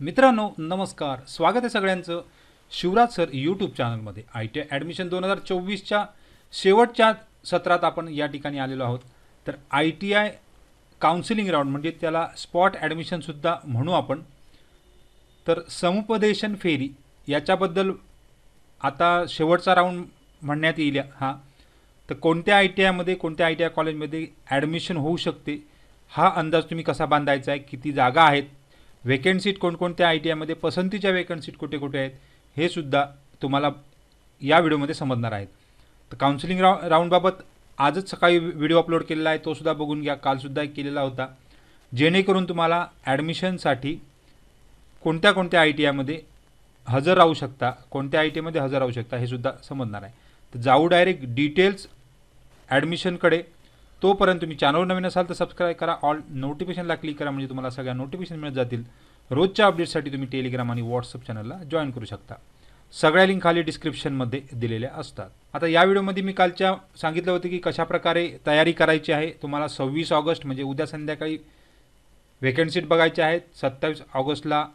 मित्रांनो नमस्कार. स्वागत आहे सगळ्यांचं शिवराज सर यूट्यूब चॅनलमध्ये. आय टी आय ॲडमिशन दोन हजार चोवीसच्या शेवटच्या सत्रात आपण या ठिकाणी आलेलो आहोत. तर I T I counselling round म्हणजे त्याला स्पॉट ॲडमिशनसुद्धा म्हणू आपण. तर समुपदेशन फेरी याच्याबद्दल आता शेवटचा राऊंड म्हणण्यात येईल. हा. तर कोणत्या आय टी आयमध्ये कोणत्या आय टी आय कॉलेजमध्ये ॲडमिशन होऊ शकते? हा अंदाज तुम्ही कसा बांधायचा आहे? किती जागा आहेत? वेकेंट सीट कोणकोणत्या आय टी आयमध्ये पसंतीच्या वेकंट सीट कुठे कुठे आहेत हे सुद्धा तुम्हाला या व्हिडिओमध्ये समजणार आहेत. तर काउन्सिलिंग राऊ राऊंडबाबत आजच सकाळी व्हिडिओ अपलोड केलेला आहे तोसुद्धा बघून घ्या. कालसुद्धा एक केलेला होता. जेणेकरून तुम्हाला ॲडमिशनसाठी कोणत्या कोणत्या आय टी आयमध्ये हजर राहू शकता कोणत्या आय टी आयमध्ये हजर राहू शकता हे सुद्धा समजणार आहे. तर जाऊ डायरेक्ट डिटेल्स ॲडमिशनकडे तोपर्यंत तुम्ही चॅनलवर नवीन असाल तर सबस्क्राईब करा. ऑल नोटिफिकेशनला क्लिक करा म्हणजे तुम्हाला सगळ्या नोटिफिकेशन मिळत जातील. रोजच्या अपडेटसाठी तुम्ही टेलिग्राम आणि व्हॉट्सअप चॅनलला जॉईन करू शकता. सगळ्या लिंक खाली डिस्क्रिप्शनमध्ये दिलेल्या असतात. आता या व्हिडिओमध्ये मी कालच्या सांगितलं होतं की कशाप्रकारे तयारी करायची आहे. तुम्हाला सव्वीस ऑगस्ट म्हणजे उद्या संध्याकाळी वेकंट बघायच्या बघायचे आहेत सत्तावीस ऑगस्टला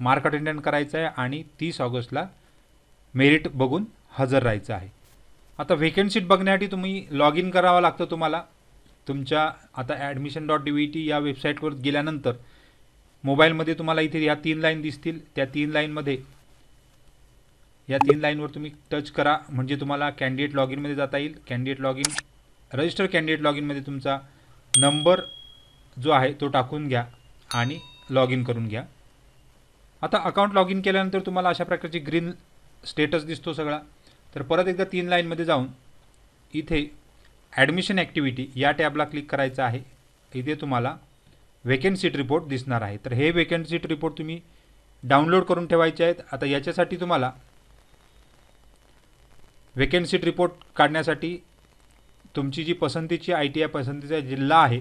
मार्क अटेंडंट करायचं आहे आणि तीस ऑगस्टला मेरिट बघून हजर राहायचं आहे. आता व्हेकंट सीट बघण्यासाठी तुम्ही लॉग इन करावं लागतं तुम्हाला. तुमच्या आता admission dot D V T या वेबसाईटवर गेल्यानंतर मोबाईलमध्ये तुम्हाला इथे या तीन लाईन दिसतील. त्या तीन लाईनमध्ये या तीन लाईनवर तुम्ही टच करा. म्हणजे तुम्हाला कॅन्डिडेट लॉग इनमध्ये जाता येईल. Candidate log in register candidate log इनमध्ये तुमचा नंबर जो आहे तो टाकून घ्या आणि लॉग इन करून घ्या. आता अकाउंट लॉग इन केल्यानंतर तुम्हाला अशा प्रकारची ग्रीन स्टेटस दिसतो सगळा. तर परत एकदा तीन लाईनमध्ये जाऊन इथे ॲडमिशन ॲक्टिव्हिटी या टॅबला क्लिक करायचं आहे. इथे तुम्हाला वेकेंट सीट रिपोर्ट दिसणार आहे. तर हे वेकेंट सीट रिपोर्ट तुम्ही डाउनलोड करून ठेवायचे आहेत. आता याच्यासाठी तुम्हाला वेकेंट सीट रिपोर्ट काढण्यासाठी तुमची जी पसंतीची आय टी आय पसंतीचा जिल्हा आहे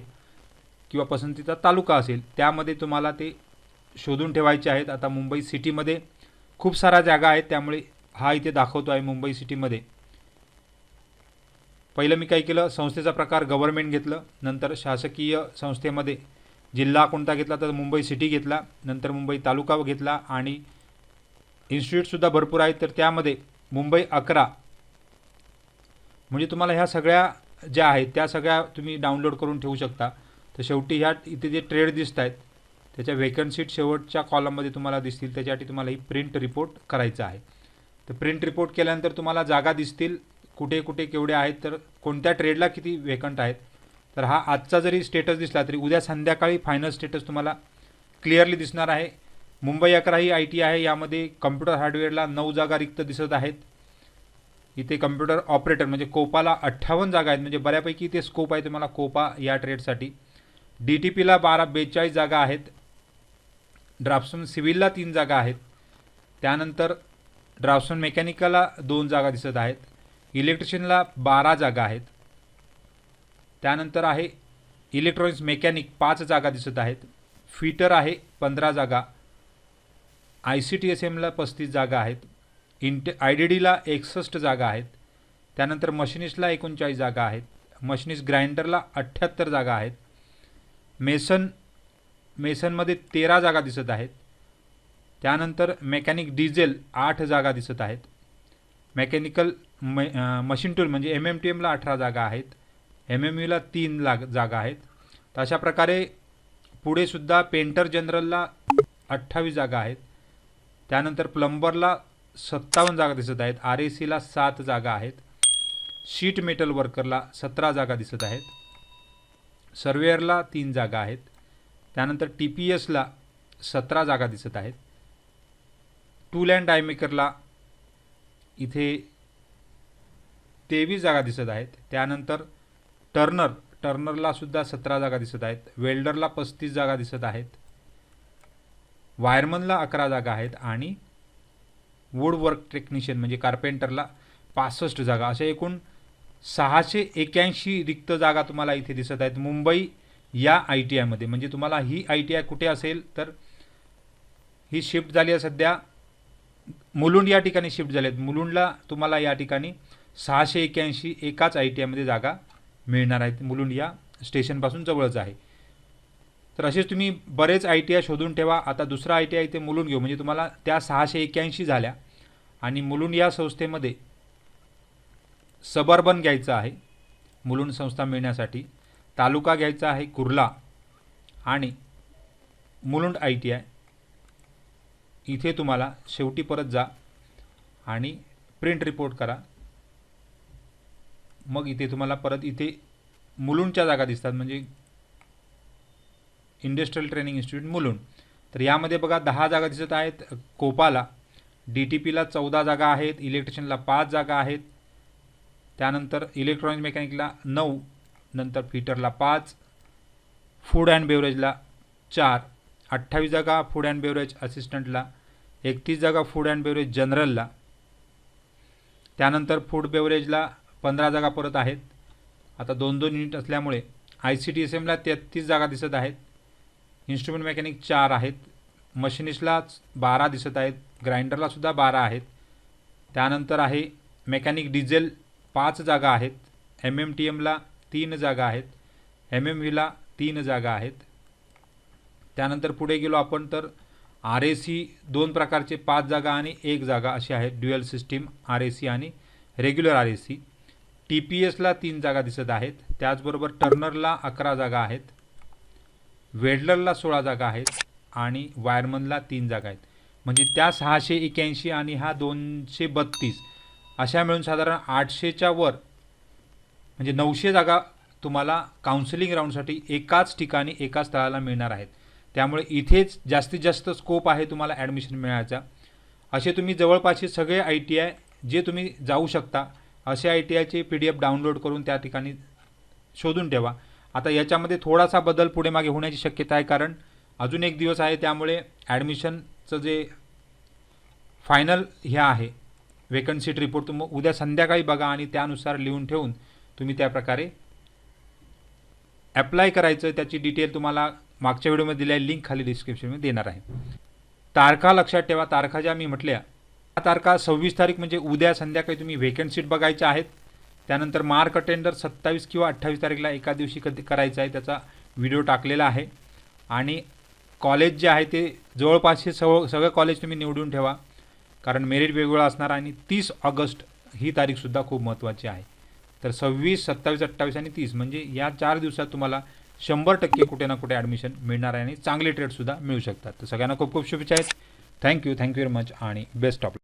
किंवा पसंतीचा तालुका असेल त्यामध्ये तुम्हाला ते शोधून ठेवायचे आहेत. आता मुंबई सिटीमध्ये खूप साऱ्या जागा आहेत त्यामुळे हा इथे दाखवतो आहे मुंबई सिटीमध्ये. पहिलं मी काय केलं संस्थेचा प्रकार गव्हर्नमेंट घेतलं नंतर शासकीय संस्थेमध्ये जिल्हा कोणता घेतला तर मुंबई सिटी घेतला नंतर मुंबई तालुका घेतला आणि इन्स्टिट्यूटसुद्धा भरपूर आहेत. तर त्यामध्ये मुंबई अकरा. म्हणजे तुम्हाला ह्या सगळ्या ज्या आहेत त्या सगळ्या तुम्ही डाउनलोड करून ठेवू शकता. तर शेवटी ह्या इथे जे ट्रेड दिसत आहेत त्याच्या वेकन्सीट शेवटच्या कॉलममध्ये तुम्हाला दिसतील. त्याच्यासाठी तुम्हाला ही प्रिंट रिपोर्ट करायचा आहे. तर प्रिंट रिपोर्ट केल्यानंतर तुम्हाला जागा दिसतील. कुठे कुठे केवढे आहेत तर कोणत्या ट्रेडला किती वेकंट आहेत. तर हा आजचा जरी स्टेटस दिसला तरी उद्या संध्याकाळी फायनल स्टेटस तुम्हाला क्लिअरली दिसणार आहे. मुंबई अकरा ही आय टी आहे. यामध्ये कम्प्युटर हार्डवेअरला नऊ जागा रिक्त दिसत आहेत. इथे कम्प्युटर ऑपरेटर म्हणजे कोपाला अठ्ठावन्न जागा आहेत. म्हणजे बऱ्यापैकी इथे स्कोप आहे तुम्हाला कोपा या ट्रेडसाठी डी टी पीला बारा बेचाळीस जागा आहेत. ड्राफ्टसन सिव्हिलला तीन जागा आहेत. त्यानंतर ड्राफ्टसन मेकॅनिकला दोन जागा दिसत आहेत. इलेक्ट्रिशियनला बारा जागा आहेत. त्यानंतर आहे इलेक्ट्रॉनिक्स मेकॅनिक पाच जागा दिसत आहेत. फिटर आहे पंधरा जागा. आय सी टी एस एमला पस्तीस जागा आहेत. इंट आय डी डीला एकसष्ट जागा आहेत. त्यानंतर मशिनिस्टला एकोणचाळीस जागा आहेत. मशिनिस्ट ग्राइंडरला अठ्ठ्याहत्तर जागा आहेत. मेसन मेसनमध्ये तेरा जागा दिसत आहेत. त्यानंतर मेकॅनिक डिझेल आठ जागा दिसत आहेत. मेकॅनिकल म मशीन टूल म्हणजे एम एम टी एमला अठरा जागा आहेत. एम एम यूला तीन लाग जागा आहेत. तर अशा प्रकारे पुढेसुद्धा पेंटर जनरलला अठ्ठावीस जागा आहेत. त्यानंतर प्लंबरला सत्तावन्न जागा दिसत आहेत. आर ए सीला सात जागा आहेत. शीट मेटल वर्करला सतरा जागा दिसत आहेत. सर्वेअरला तीन जागा आहेत. त्यानंतर टी पी एसला सतरा जागा दिसत आहेत. टूल अँड डायमेकरला इथे तेवीस जागा दिसत आहेत. त्यानंतर टर्नर टर्नरला सुद्धा सतरा जागा दिसत आहेत. वेल्डरला पस्तीस जागा दिसत आहेत. वायरमनला अकरा जागा आहेत आणि वूड वर्क टेक्निशियन म्हणजे कार्पेंटरला पासष्ट जागा. अशा एकूण सहाशे एक्याऐंशी रिक्त जागा तुम्हाला इथे दिसत आहेत. मुंबई या आय टी आयमध्ये. म्हणजे तुम्हाला ही आय टी आय कुठे असेल तर ही शिफ्ट झाली आहे सध्या. मुलुंड या ठिकाणी शिफ्ट झाले आहेत मुलुंडला तुम्हाला या ठिकाणी सहाशे एक्याऐंशी एकाच आय टी आयमध्ये जागा मिळणार आहेत. मुलुंड या स्टेशनपासून जवळच आहे. तर असेच तुम्ही बरेच आय टी आय शोधून ठेवा. आता दुसरा आय टी आय ते मुलुंड घेऊ. म्हणजे तुम्हाला त्या सहाशे एक्क्याऐंशी झाल्या. आणि मुलुंड या संस्थेमध्ये सबर्बन घ्यायचं आहे. मुलुंड संस्था मिळण्यासाठी तालुका घ्यायचा आहे कुर्ला आणि मुलुंड आय टी आय. इथे तुम्हाला शेवटी परत जा आणि प्रिंट रिपोर्ट करा. मग इथे तुम्हाला परत इथे मुलुंडच्या जागा दिसतात म्हणजे इंडस्ट्रियल ट्रेनिंग इन्स्टिट्यूट मुलुंड. तर यामध्ये बघा दहा जागा दिसत आहेत. कोपाला डी टी पीला चौदा जागा आहेत इलेक्ट्रिशियनला पाच जागा आहेत. त्यानंतर इलेक्ट्रॉनिक मेकॅनिकला नऊ नंतर फिटरला पाच फूड अँड बेवरेजला चार अठ्ठावीस जागा फूड अँड बेवरेज असिस्टंटला एकतीस जागा फूड अँड बेवरेज जनरलला त्यानंतर फूड बेवरेजला पंधरा जागा परत आहेत. आता दोन दोन युनिट असल्यामुळे आय सी टी एस एमला तेहतीस जागा दिसत आहेत. इन्स्ट्रुमेंट मेकॅनिक चार आहेत. मशिनिस्टला बारा दिसत आहेत. ग्राइंडरलासुद्धा बारा आहेत. त्यानंतर आहे मेकॅनिक डिझेल पाच जागा आहेत. एम एम टी एमला तीन जागा आहेत. एम एम व्हीला तीन जागा आहेत. त्यानंतर पुढे गेलो आपण तर आर ए सी दोन प्रकारचे पाच जागा आणि एक जागा अशी आहेत. Dual system R A C आणि regular R A C T P एसला तीन जागा दिसत आहेत. त्याचबरोबर टर्नरला अकरा जागा आहेत. वेडलरला सोळा जागा आहेत आणि वायरमनला तीन जागा आहेत. म्हणजे त्या सहाशे एक्याऐंशी आणि हा दोनशे बत्तीस अशा मिळून साधारण आठशेच्या वर म्हणजे नऊशे जागा तुम्हाला काउन्सिलिंग राऊंडसाठी एकाच ठिकाणी एकाच स्थळाला मिळणार आहेत. त्यामुळे इथेच जास्तीत जास्त स्कोप आहे तुम्हाला ॲडमिशन मिळायचा. असे तुम्ही जवळपासचे सगळे आय टी आय जे तुम्ही जाऊ शकता असे आय टी आयचे पी डी एफ डाउनलोड करून त्या ठिकाणी शोधून ठेवा. आता याच्यामध्ये थोडासा बदल पुढे मागे होण्याची शक्यता आहे कारण अजून एक दिवस आहे त्यामुळे ॲडमिशनचं जे फायनल हे आहे वेकन्सी रिपोर्ट तुम्ही उद्या संध्याकाळी बघा आणि त्यानुसार लिहून ठेवून तुम्ही त्या प्रकारे ॲप्लाय करायचं त्याची डिटेल तुम्हाला मागच्या व्हिडिओमध्ये दिलेल्या लिंक खाली डिस्क्रिप्शनमध्ये देणार आहे. तारखा लक्षात ठेवा. तारखा ज्या मी म्हटल्या त्या तारखा सव्वीस तारीख म्हणजे उद्या संध्याकाळी तुम्ही वेकन्ट सीट बघायच्या आहेत. त्यानंतर मार्क अटेंडर सत्तावीस किंवा अठ्ठावीस तारीखला एका दिवशी कधी करायचा आहे त्याचा व्हिडिओ टाकलेला आहे. आणि कॉलेज जे आहे ते जवळपासचे सव सगळं कॉलेज तुम्ही निवडून ठेवा. कारण मेरिट वेगवेगळं असणार आणि तीस ऑगस्ट ही तारीखसुद्धा खूप महत्त्वाची आहे. तर सव्वीस सत्तावीस अठ्ठावीस आणि तीस म्हणजे या चार दिवसात तुम्हाला शंभर टक्के कुठे ना कुठे ॲडमिशन मिळणार आहे आणि चांगले ट्रेडसुद्धा मिळू शकतात. तर सगळ्यांना खूप खूप शुभेच्छा आहेत. Thank you thank you very much आणि बेस्ट ऑफ